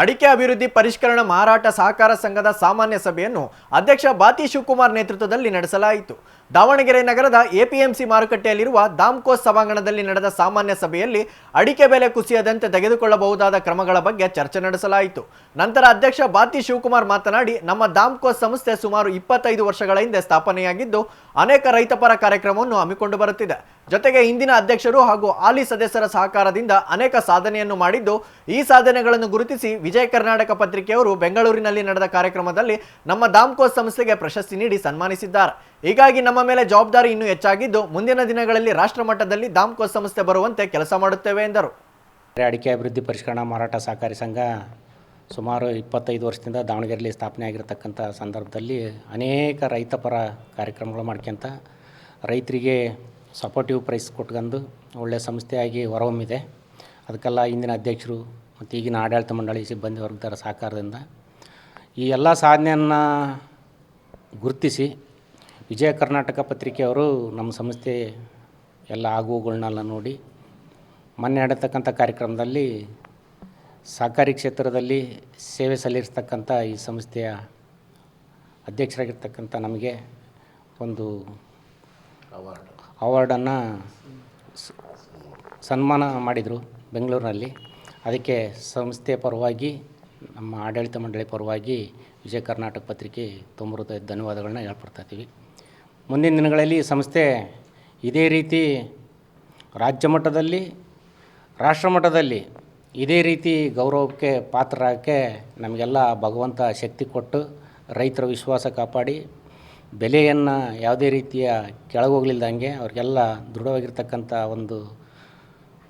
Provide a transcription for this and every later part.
ಅಡಿಕೆ ಅಭಿವೃದ್ಧಿ ಪರಿಷ್ಕರಣ ಮಾರಾಟ ಸಹಕಾರ ಸಂಘದ ಸಾಮಾನ್ಯ ಸಭೆಯನ್ನು ಅಧ್ಯಕ್ಷ ಬಾತಿ ಶಿವಕುಮಾರ್ ನೇತೃತ್ವದಲ್ಲಿ ನಡೆಸಲಾಯಿತು. ದಾವಣಗೆರೆ ನಗರದ ಎಪಿಎಂಸಿ ಮಾರುಕಟ್ಟೆಯಲ್ಲಿರುವ ದಾಮ್ಕೋಸ್ ಸಭಾಂಗಣದಲ್ಲಿ ನಡೆದ ಸಾಮಾನ್ಯ ಸಭೆಯಲ್ಲಿ ಅಡಿಕೆ ಬೆಲೆ ಕುಸಿಯದಂತೆ ತೆಗೆದುಕೊಳ್ಳಬಹುದಾದ ಕ್ರಮಗಳ ಬಗ್ಗೆ ಚರ್ಚೆ ನಡೆಸಲಾಯಿತು. ನಂತರ ಅಧ್ಯಕ್ಷ ಬಾತಿ ಶಿವಕುಮಾರ್ ಮಾತನಾಡಿ, ನಮ್ಮ ದಾಮ್ಕೋಸ್ ಸಂಸ್ಥೆ ಸುಮಾರು ಇಪ್ಪತ್ತೈದು ವರ್ಷಗಳ ಹಿಂದೆ ಸ್ಥಾಪನೆಯಾಗಿದ್ದು, ಅನೇಕ ರೈತಪರ ಕಾರ್ಯಕ್ರಮವನ್ನು ಹಮ್ಮಿಕೊಂಡು ಬರುತ್ತಿದೆ. ಜೊತೆಗೆ ಇಂದಿನ ಅಧ್ಯಕ್ಷರು ಹಾಗೂ ಹಾಲಿ ಸದಸ್ಯರ ಸಹಕಾರದಿಂದ ಅನೇಕ ಸಾಧನೆಯನ್ನು ಮಾಡಿದ್ದು, ಈ ಸಾಧನೆಗಳನ್ನು ಗುರುತಿಸಿ ವಿಜಯ ಕರ್ನಾಟಕ ಪತ್ರಿಕೆಯವರು ಬೆಂಗಳೂರಿನಲ್ಲಿ ನಡೆದ ಕಾರ್ಯಕ್ರಮದಲ್ಲಿ ನಮ್ಮ ದಾಮ್ಕೋಸ್ ಸಂಸ್ಥೆಗೆ ಪ್ರಶಸ್ತಿ ನೀಡಿ ಸನ್ಮಾನಿಸಿದ್ದಾರೆ. ಹೀಗಾಗಿ ನಮ್ಮ ಮೇಲೆ ಜವಾಬ್ದಾರಿ ಇನ್ನೂ ಹೆಚ್ಚಾಗಿದ್ದು, ಮುಂದಿನ ದಿನಗಳಲ್ಲಿ ರಾಷ್ಟ್ರ ಮಟ್ಟದಲ್ಲಿ ದಾಮ್ಕೋಸ್ ಸಂಸ್ಥೆ ಬರುವಂತೆ ಕೆಲಸ ಮಾಡುತ್ತೇವೆ ಎಂದರು. ಅಡಿಕೆ ಅಭಿವೃದ್ಧಿ ಪರಿಷ್ಕರಣಾ ಮಾರಾಟ ಸಹಕಾರಿ ಸಂಘ ಸುಮಾರು ಇಪ್ಪತ್ತೈದು ವರ್ಷದಿಂದ ದಾವಣಗೆರೆಯಲ್ಲಿ ಸ್ಥಾಪನೆ ಆಗಿರತಕ್ಕಂಥ ಸಂದರ್ಭದಲ್ಲಿ ಅನೇಕ ರೈತಪರ ಕಾರ್ಯಕ್ರಮಗಳು ಮಾಡ್ಕೊಂತ ರೈತರಿಗೆ ಸಪೋರ್ಟಿವ್ ಪ್ರೈಸ್ ಕೊಟ್ಕೊಂಡು ಒಳ್ಳೆಯ ಸಂಸ್ಥೆಯಾಗಿ ಹೊರಹೊಮ್ಮಿದೆ. ಅದಕ್ಕೆಲ್ಲ ಇಂದಿನ ಅಧ್ಯಕ್ಷರು ಮತ್ತು ಈಗಿನ ಆಡಳಿತ ಮಂಡಳಿ ಸಿಬ್ಬಂದಿ ವರ್ಗದವರ ಸಹಕಾರದಿಂದ ಈ ಎಲ್ಲ ಸಾಧನೆಯನ್ನು ಗುರುತಿಸಿ ವಿಜಯ ಕರ್ನಾಟಕ ಪತ್ರಿಕೆಯವರು ನಮ್ಮ ಸಂಸ್ಥೆ ಎಲ್ಲ ಆಗುವುಗಳನ್ನೆಲ್ಲ ನೋಡಿ ಮೊನ್ನೆ ನಡೆತಕ್ಕಂಥ ಕಾರ್ಯಕ್ರಮದಲ್ಲಿ ಸಹಕಾರಿ ಕ್ಷೇತ್ರದಲ್ಲಿ ಸೇವೆ ಸಲ್ಲಿರ್ತಕ್ಕಂಥ ಈ ಸಂಸ್ಥೆಯ ಅಧ್ಯಕ್ಷರಾಗಿರ್ತಕ್ಕಂಥ ನಮಗೆ ಒಂದು ಅವಾರ್ಡನ್ನು ಸನ್ಮಾನ ಮಾಡಿದರು ಬೆಂಗಳೂರಿನಲ್ಲಿ. ಅದಕ್ಕೆ ಸಂಸ್ಥೆ ಪರವಾಗಿ, ನಮ್ಮ ಆಡಳಿತ ಮಂಡಳಿ ಪರವಾಗಿ ವಿಜಯ ಕರ್ನಾಟಕ ಪತ್ರಿಕೆ ತುಂಬ ಧನ್ಯವಾದಗಳನ್ನ ಹೇಳ್ಪಡ್ತಾ ಇದ್ದೀವಿ. ಮುಂದಿನ ದಿನಗಳಲ್ಲಿ ಸಂಸ್ಥೆ ಇದೇ ರೀತಿ ರಾಜ್ಯ ಮಟ್ಟದಲ್ಲಿ, ರಾಷ್ಟ್ರ ಮಟ್ಟದಲ್ಲಿ ಇದೇ ರೀತಿ ಗೌರವಕ್ಕೆ ಪಾತ್ರರಾಗಕ್ಕೆ ನಮಗೆಲ್ಲ ಭಗವಂತ ಶಕ್ತಿ ಕೊಟ್ಟು ರೈತರ ವಿಶ್ವಾಸ ಕಾಪಾಡಿ ಬೆಲೆಯನ್ನು ಯಾವುದೇ ರೀತಿಯ ಕೆಳಗೋಗ್ಲಿಲ್ದಂಗೆ ಅವ್ರಿಗೆಲ್ಲ ದೃಢವಾಗಿರ್ತಕ್ಕಂಥ ಒಂದು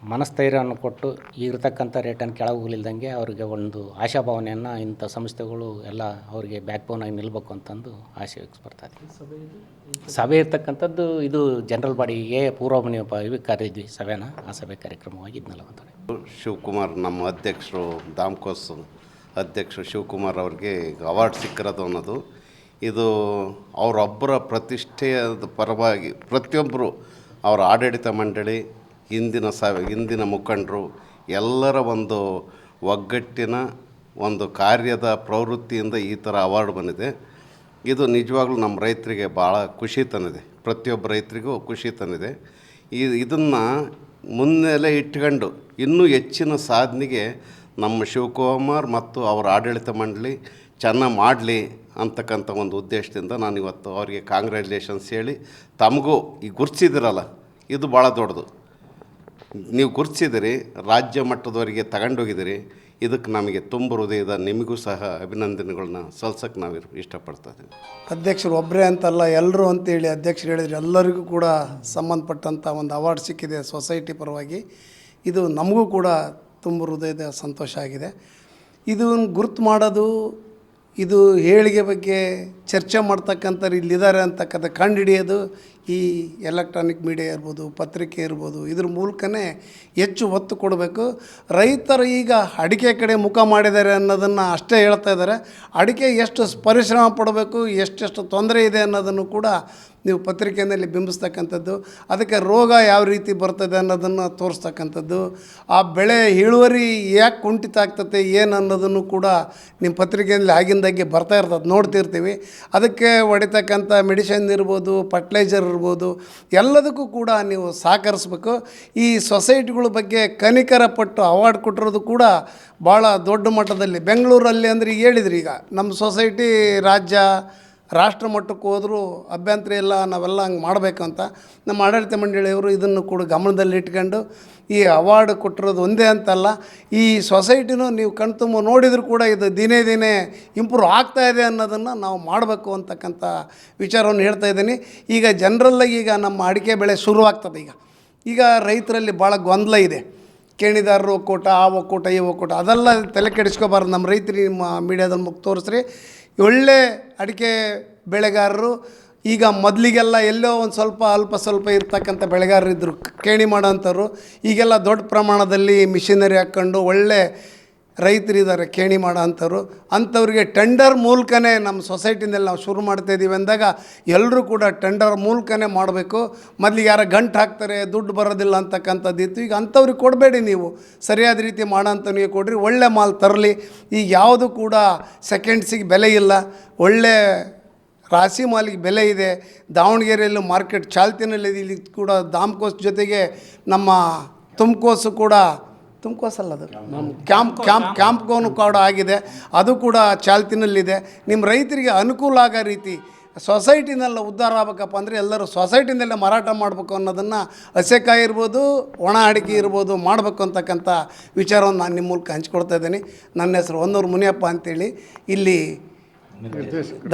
ಮನಸ್ಥೈರ್ಯವನ್ನು ಕೊಟ್ಟು ಈಗಿರ್ತಕ್ಕಂಥ ರೇಟನ್ನು ಕೆಳಗೆ ಹೋಗ್ಲಿಲ್ದಂಗೆ ಅವರಿಗೆ ಒಂದು ಆಶಾಭಾವನೆಯನ್ನು ಇಂಥ ಸಂಸ್ಥೆಗಳು ಎಲ್ಲ ಅವರಿಗೆ ಬ್ಯಾಕ್ ಆಗಿ ನಿಲ್ಲಬೇಕು ಅಂತಂದು ಆಶೆ ವ್ಯಕ್ತಪಡ್ತಾ ಇದೆ? ಸಭೆ ಇರ್ತಕ್ಕಂಥದ್ದು ಇದು ಜನರಲ್ ಬಾಡಿಗೆ ಪೂರ್ವಮನೆ ಇವಿ ಕರೆದಿದ್ವಿ ಸಭೆನ ಆ ಸಭೆ ಕಾರ್ಯಕ್ರಮವಾಗಿ ಇದನ್ನೆಲ್ಲ ಮಾತಾಡಿ ಶಿವಕುಮಾರ್ ನಮ್ಮ ಅಧ್ಯಕ್ಷರು ದಾಮ್ಕೋಸ್ ಅಧ್ಯಕ್ಷರು ಶಿವಕುಮಾರ್ ಅವ್ರಿಗೆ ಅವಾರ್ಡ್ ಸಿಕ್ಕಿರೋದು ಅನ್ನೋದು ಇದು ಅವರೊಬ್ಬರ ಪ್ರತಿಷ್ಠೆಯ ಪರವಾಗಿ ಪ್ರತಿಯೊಬ್ಬರು ಅವರ ಆಡಳಿತ ಮಂಡಳಿ, ಹಿಂದಿನ ಸ, ಹಿಂದಿನ ಮುಖಂಡರು ಎಲ್ಲರ ಒಂದು ಒಗ್ಗಟ್ಟಿನ ಒಂದು ಕಾರ್ಯದ ಪ್ರವೃತ್ತಿಯಿಂದ ಈ ಥರ ಅವಾರ್ಡ್ ಬಂದಿದೆ. ಇದು ನಿಜವಾಗ್ಲೂ ನಮ್ಮ ರೈತರಿಗೆ ಭಾಳ ಖುಷಿ ತಂದಿದೆ. ಪ್ರತಿಯೊಬ್ಬ ರೈತರಿಗೂ ಖುಷಿ ತಂದಿದೆ. ಈ, ಇದನ್ನು ಮುನ್ನೆಲೆ ಇಟ್ಕೊಂಡು ಇನ್ನೂ ಹೆಚ್ಚಿನ ಸಾಧನೆಗೆ ನಮ್ಮ ಶಿವಕುಮಾರ್ ಮತ್ತು ಅವರ ಆಡಳಿತ ಮಂಡಳಿ ಚೆನ್ನಾಗಿ ಮಾಡಲಿ ಅಂತಕ್ಕಂಥ ಒಂದು ಉದ್ದೇಶದಿಂದ ನಾನು ಇವತ್ತು ಅವರಿಗೆ ಕಾಂಗ್ರ್ಯಾಚುಲೇಷನ್ಸ್ ಹೇಳಿ ತಮಗೂ ಈ ಗುರ್ತಿಸಿದಿರಲ್ಲ, ಇದು ಭಾಳ ದೊಡ್ಡದು. ನೀವು ಗುರ್ತಿಸಿದಿರಿ, ರಾಜ್ಯ ಮಟ್ಟದವರಿಗೆ ತಗೊಂಡೋಗಿದ್ದೀರಿ ಇದಕ್ಕೆ ನಮಗೆ ತುಂಬ ಹೃದಯದ ನಿಮಗೂ ಸಹ ಅಭಿನಂದನೆಗಳನ್ನ ಸಲ್ಸಕ್ಕೆ ನಾವು ಇಷ್ಟಪಡ್ತಾ ಇದ್ದೀವಿ ಅಧ್ಯಕ್ಷರು ಒಬ್ಬರೇ ಅಂತಲ್ಲ ಎಲ್ಲರೂ ಅಂತೇಳಿ ಅಧ್ಯಕ್ಷರು ಹೇಳಿದ್ರು ಎಲ್ಲರಿಗೂ ಕೂಡ ಸಂಬಂಧಪಟ್ಟಂಥ ಒಂದು ಅವಾರ್ಡ್ ಸಿಕ್ಕಿದೆ ಸೊಸೈಟಿ ಪರವಾಗಿ. ಇದು ನಮಗೂ ಕೂಡ ತುಂಬ ಹೃದಯದ ಸಂತೋಷ ಆಗಿದೆ. ಇದನ್ನು ಗುರುತು ಮಾಡೋದು ಇದು ಏಳಿಗೆ ಬಗ್ಗೆ ಚರ್ಚೆ ಮಾಡ್ತಕ್ಕಂಥವ್ರು ಇಲ್ಲಿದ್ದಾರೆ ಅಂತಕ್ಕಂಥ ಕಂಡುಹಿಡಿಯೋದು ಈ ಎಲೆಕ್ಟ್ರಾನಿಕ್ ಮೀಡಿಯಾ ಇರ್ಬೋದು, ಪತ್ರಿಕೆ ಇರ್ಬೋದು, ಇದ್ರ ಮೂಲಕನೇ ಹೆಚ್ಚು ಒತ್ತು ಕೊಡಬೇಕು. ರೈತರು ಈಗ ಅಡಿಕೆ ಕಡೆ ಮುಖ ಮಾಡಿದ್ದಾರೆ ಅನ್ನೋದನ್ನು ಅಷ್ಟೇ ಹೇಳ್ತಾ ಇದ್ದಾರೆ. ಅಡಿಕೆ ಎಷ್ಟು ಪರಿಶ್ರಮ ಪಡಬೇಕು, ಎಷ್ಟೆಷ್ಟು ತೊಂದರೆ ಇದೆ ಅನ್ನೋದನ್ನು ಕೂಡ ನೀವು ಪತ್ರಿಕೆಯಲ್ಲಿ ಬಿಂಬಿಸ್ತಕ್ಕಂಥದ್ದು. ಅದಕ್ಕೆ ರೋಗ ಯಾವ ರೀತಿ ಬರ್ತದೆ ಅನ್ನೋದನ್ನು ತೋರಿಸ್ತಕ್ಕಂಥದ್ದು. ಆ ಬೆಳೆ ಇಳುವರಿ ಯಾಕೆ ಕುಂಠಿತ ಆಗ್ತತೆ, ಏನು ಅನ್ನೋದನ್ನು ಕೂಡ ನಿಮ್ಮ ಪತ್ರಿಕೆಯಲ್ಲಿ ಆಗಿಂದಾಗೆ ಬರ್ತಾ ಇರ್ತದೆ, ನೋಡ್ತಿರ್ತೀವಿ. ಅದಕ್ಕೆ ಹೊಡಿತಕ್ಕಂಥ ಮೆಡಿಸಿನ್ ಇರ್ಬೋದು, ಫರ್ಟಿಲೈಸರ್ ಇರ್ಬೋದು, ಎಲ್ಲದಕ್ಕೂ ಕೂಡ ನೀವು ಸಹಕರಿಸ್ಬೇಕು. ಈ ಸೊಸೈಟಿಗಳ ಬಗ್ಗೆ ಕನಿಕರ ಪಟ್ಟು ಅವಾರ್ಡ್ ಕೊಟ್ಟಿರೋದು ಕೂಡ ಭಾಳ ದೊಡ್ಡ ಮಟ್ಟದಲ್ಲಿ. ಬೆಂಗಳೂರಲ್ಲಿ ಅಂದರೆ ಈಗ ಹೇಳಿದ್ರಿ ಈಗ, ನಮ್ಮ ಸೊಸೈಟಿ ರಾಜ್ಯ ರಾಷ್ಟ್ರ ಮಟ್ಟಕ್ಕೆ ಹೋದರೂ ಅಭ್ಯಂತರ ಇಲ್ಲ, ನಾವೆಲ್ಲ ಹಂಗೆ ಮಾಡಬೇಕು ಅಂತ ನಮ್ಮ ಆಡಳಿತ ಮಂಡಳಿಯವರು ಇದನ್ನು ಕೂಡ ಗಮನದಲ್ಲಿ ಇಟ್ಕೊಂಡು ಈ ಅವಾರ್ಡ್ ಕೊಟ್ಟಿರೋದು ಒಂದೇ ಅಂತಲ್ಲ, ಈ ಸೊಸೈಟಿನೂ ನೀವು ಕಣ್ತುಂಬ ನೋಡಿದರೂ ಕೂಡ ಇದು ದಿನೇ ದಿನೇ ಇಂಪ್ರೂವ್ ಆಗ್ತಾ ಇದೆ ಅನ್ನೋದನ್ನು ನಾವು ಮಾಡಬೇಕು ಅಂತಕ್ಕಂಥ ವಿಚಾರವನ್ನು ಹೇಳ್ತಾ ಇದ್ದೀನಿ. ಈಗ ಜನರಲ್ಲಾಗಿ ಈಗ ನಮ್ಮ ಅಡಿಕೆ ಬೆಳೆ ಶುರುವಾಗ್ತದೆ ಈಗ. ಈಗ ರೈತರಲ್ಲಿ ಭಾಳ ಗೊಂದಲ ಇದೆ. ಕೇಣಿದಾರರು ಒಕ್ಕೂಟ, ಆ ಒಕ್ಕೂಟ, ಈ ಒಕ್ಕೂಟ ಅದೆಲ್ಲ ತಲೆ ಕೆಡಿಸ್ಕೋಬಾರ್ದು. ನಮ್ಮ ರೈತರಿ ನಿಮ್ಮ ಮೀಡಿಯಾದಲ್ಲಿ ಮುಖ ತೋರಿಸ್ರಿ. ಒಳ್ಳೆ ಅಡಿಕೆ ಬೆಳೆಗಾರರು, ಈಗ ಮೊದಲಿಗೆಲ್ಲ ಎಲ್ಲೋ ಒಂದು ಸ್ವಲ್ಪ ಅಲ್ಪ ಸ್ವಲ್ಪ ಇರ್ತಕ್ಕಂಥ ಬೆಳೆಗಾರರಿದ್ದರು ಕೇಣಿ ಮಾಡೋಂಥವ್ರು ಈಗೆಲ್ಲ ದೊಡ್ಡ ಪ್ರಮಾಣದಲ್ಲಿ ಮಿಷಿನರಿ ಹಾಕ್ಕೊಂಡು ಒಳ್ಳೆ ರೈತರಿದ್ದಾರೆ ಕೇಣಿ ಮಾಡೋ ಅಂಥವ್ರು. ಅಂಥವ್ರಿಗೆ ಟೆಂಡರ್ ಮೂಲಕನೇ ನಮ್ಮ ಸೊಸೈಟಿನಲ್ಲಿ ನಾವು ಶುರು ಮಾಡ್ತಾ ಇದ್ದೀವಿ ಅಂದಾಗ ಎಲ್ಲರೂ ಕೂಡ ಟೆಂಡರ್ ಮೂಲಕನೇ ಮಾಡಬೇಕು. ಮೊದಲಿಗೆ ಯಾರ ಗಂಟು ಹಾಕ್ತಾರೆ, ದುಡ್ಡು ಬರೋದಿಲ್ಲ ಅಂತಕ್ಕಂಥದ್ದು ಇತ್ತು. ಈಗ ಅಂಥವ್ರಿಗೆ ಕೊಡಬೇಡಿ ನೀವು. ಸರಿಯಾದ ರೀತಿ ಮಾಡೋಂಥವ್ನಿಗೆ ಕೊಡ್ರಿ. ಒಳ್ಳೆ ಮಾಲ್ ತರಲಿ. ಈಗ ಯಾವುದು ಕೂಡ ಸೆಕೆಂಡ್ಸಿಗೆ ಬೆಲೆ ಇಲ್ಲ. ಒಳ್ಳೆ ರಾಶಿ ಮಾಲಿಗೆ ಬೆಲೆ ಇದೆ. ದಾವಣಗೆರೆಯಲ್ಲೂ ಮಾರ್ಕೆಟ್ ಚಾಲ್ತಿನಲ್ಲಿದೆ. ಇಲ್ಲಿ ಕೂಡ ದಾಮ್ಕೋಸ್ ಜೊತೆಗೆ ನಮ್ಮ ತುಮಕೋಸು ಕೂಡ ತುಮಕೋಸಲ್ಲ ಅದು ಕ್ಯಾಂಪ್ ಕ್ಯಾಂಪ್ ಕ್ಯಾಂಪ್ಗೋನು ಕೂಡ ಆಗಿದೆ. ಅದು ಕೂಡ ಚಾಲ್ತಿನಲ್ಲಿದೆ. ನಿಮ್ಮ ರೈತರಿಗೆ ಅನುಕೂಲ ಆಗೋ ರೀತಿ ಸೊಸೈಟಿನೆಲ್ಲ ಉದ್ಧಾರ ಆಗ್ಬೇಕಪ್ಪ ಅಂದರೆ ಎಲ್ಲರೂ ಸೊಸೈಟಿನಲ್ಲೇ ಮಾರಾಟ ಮಾಡಬೇಕು ಅನ್ನೋದನ್ನು ಹಸೆಕಾಯಿ ಇರ್ಬೋದು ಒಣ ಅಡಿಕೆ ಇರ್ಬೋದು ಮಾಡಬೇಕು ಅಂತಕ್ಕಂಥ ವಿಚಾರವನ್ನು ನಾನು ನಿಮ್ಮ ಮೂಲಕ ಹಂಚ್ಕೊಡ್ತಾ ಇದ್ದೀನಿ. ನನ್ನ ಹೆಸರು ಒಂದೂರು ಮುನಿಯಪ್ಪ ಅಂತೇಳಿ. ಇಲ್ಲಿ